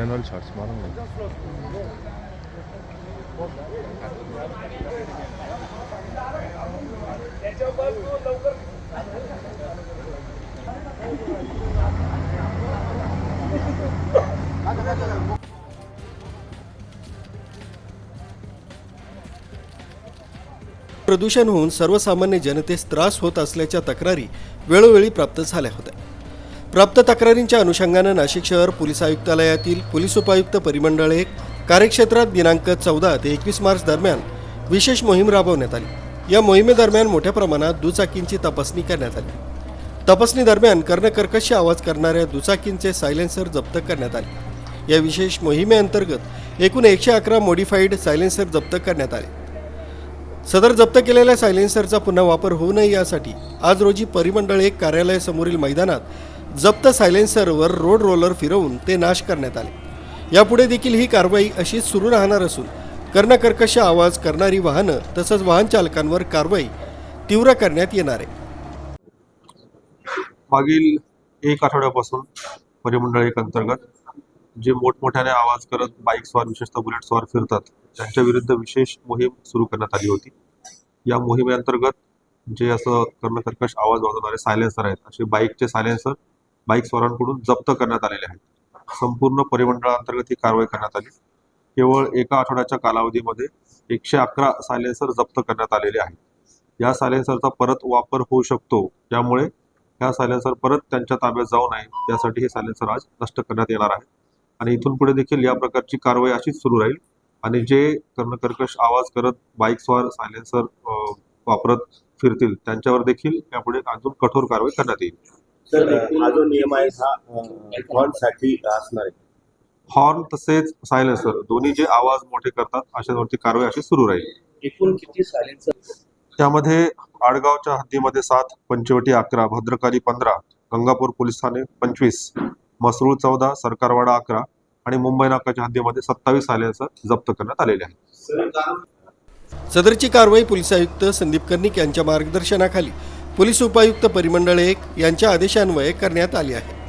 General shots मारून प्रदूषण होऊन सर्वसामान्य जनतेस त्रास होत असल्याच्या तक्रारी वेळोवेळी प्राप्त झाल्या होत्या. प्राप्त तक्रारींच्या अनुषंगानं नाशिक शहर पोलीस आयुक्तालयातील पोलीस उपायुक्त परिमंडळ एक कार्यक्षेत्रात दिनांक चौदा ते एकवीस मार्च दरम्यान विशेष मोहीम राबवण्यात आली. या मोहिमेदरम्यान मोठ्या प्रमाणात दुचाकींची तपासणी करण्यात आली. तपासणी दरम्यान कर्णकर्कश आवाज करणाऱ्या दुचाकींचे सायलेन्सर जप्त करण्यात आले. या विशेष मोहिमेअंतर्गत एकूण एकशे अकरा मॉडिफाईड सायलेन्सर जप्त करण्यात आले. सदर जप्त केलेल्या सायलेन्सरचा पुन्हा वापर होऊ नये यासाठी आज रोजी परिमंडळ एक कार्यालयासमोरील मैदानात जप्त सायलेन्सरवर रोड रोलर फिरवून ते नाश करण्यात आले. यापुढे देखील ही कारवाई अशीच सुरू राहणार असून कर्णकर्कश आवाज करणारी वाहनं तसंच वाहन चालकांवर कारवाई तीव्र करण्यात येणार आहे. मागील एक आठवड्यापासून परिमंडळ एक अंतर्गत जे मोठमोठ्याने आवाज करत बाईक स्वार विशेषतः बुलेट स्वार फिरतात त्यांच्या विरुद्ध विशेष मोहीम सुरू करण्यात आली होती. या मोहिमेअंतर्गत जे असं कर्णकर्कश आवाज वाजवणारे सायलेन्सर आहेत असे बाईकचे सायलेन्सर बाईक स्वारांकडून जप्त करण्यात आलेले आहेत. संपूर्ण परिमंडळांतर्गत ही कारवाई करण्यात आली. केवळ एका आठवड्याच्या कालावधीमध्ये एकशे अकरा सायलेन्सर जप्त करण्यात आलेले आहेत. या सायलेन्सरचा परत वापर होऊ शकतो. त्यामुळे ह्या सायलेन्सर परत त्यांच्या ताब्यात जाऊ नये. यासाठी हे सायलेन्सर आज नष्ट करण्यात येणार आहे. आणि इथून पुढे देखील या प्रकारची कारवाई अशीच सुरू राहील. आणि जे कर्णकर्कश आवाज करत बाईक स्वार सायलेन्सर वापरत फिरतील त्यांच्यावर देखील यापुढे अजून कठोर कारवाई करण्यात येईल. सर हा जो नियम आहे हा हॉर्नसाठी असणार आहे. हॉर्न तसेच सायलेन्सर दोन्ही जे आवाज मोठे करतात अशावरती कारवाई अशी सुरू राहील. एकूण किती सायलेन्सर त्यामध्ये आडगावच्या हद्दीमध्ये सात पंचवटी अकरा भद्रकाली पंधरा गंगापूर पोलीस ठाणे पंचवीस मसरूळ चौदा सरकारवाडा अकरा आणि मुंबई नाकाच्या हद्दीमध्ये सत्तावीस सायलेन्सर जप्त करण्यात आलेले आहेत. सदरची कारवाई पोलीस आयुक्त संदीप कर्णिक यांच्या मार्गदर्शनाखाली पोलीस उपायुक्त परिमंडळ एक यांच्या आदेशान्वये करण्यात आली आहे.